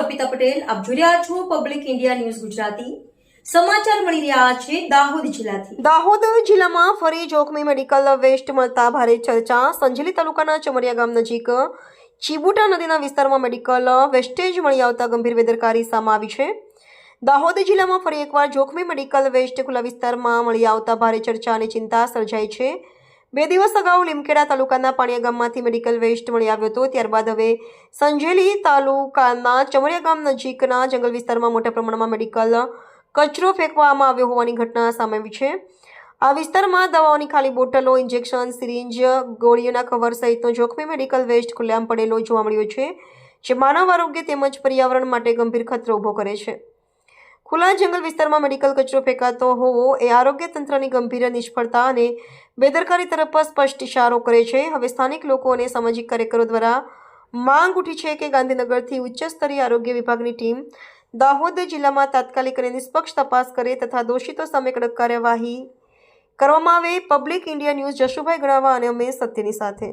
અર્પિતા પટેલ, આપ જોઈ રહ્યા છો પબ્લિક ઇન્ડિયા ન્યૂઝ ગુજરાતી. સમાચાર મળી રહ્યા છે દાહોદ જિલ્લાથી. દાહોદ જિલ્લામાં ફરી જોખમી મેડિકલ વેસ્ટ મળતા ભારે ચર્ચા. સંજેલી તાલુકાના ચમરિયા ગામ નજીક ચીબુટા નદીના વિસ્તારમાં મેડિકલ વેસ્ટેજ મળી આવતા ગંભીર બેદરકારી સામે આવી છે. દાહોદ જિલ્લામાં ફરી એકવાર જોખમી મેડિકલ વેસ્ટ ખુલ્લા વિસ્તારમાં મળી આવતા ભારે ચર્ચા અને ચિંતા સર્જાઈ છે. બે દિવસ અગાઉ લીમખેડા તાલુકાના પાણિયા ગામમાંથી મેડિકલ વેસ્ટ મળી આવ્યો હતો. ત્યારબાદ હવે સંજેલી તાલુકાના ચમરિયા ગામ નજીકના જંગલ વિસ્તારમાં મોટા પ્રમાણમાં મેડિકલ કચરો ફેંકવામાં આવ્યો હોવાની ઘટના સામે આવી છે. આ વિસ્તારમાં દવાઓની ખાલી બોટલો, ઇન્જેક્શન, સિરિંજ, ગોળીઓના કવર સહિતનો જોખમી મેડિકલ વેસ્ટ ખુલ્લેઆમ પડેલો જોવા મળ્યો છે, જે માનવ આરોગ્ય તેમજ પર્યાવરણ માટે ગંભીર ખતરો ઊભો કરે છે. ખુલ્લા જંગલ વિસ્તારમાં મેડિકલ કચરો ફેંકાતો હોવો એ આરોગ્ય તંત્રની ગંભીર નિષ્ફળતા અને બેદરકારી તરફ સ્પષ્ટ ઇશારો કરે છે. હવે સ્થાનિક લોકો અને સામાજિક કાર્યકરો દ્વારા માંગ ઉઠી છે કે ગાંધીનગરથી ઉચ્ચ સ્તરીય આરોગ્ય વિભાગની ટીમ દાહોદ જિલ્લામાં તાત્કાલિક અને નિષ્પક્ષ તપાસ કરે તથા દોષિતો સામે કડક કાર્યવાહી કરવામાં આવે. Public India news Jashubhai Ganava અને અમે સત્યની સાથે.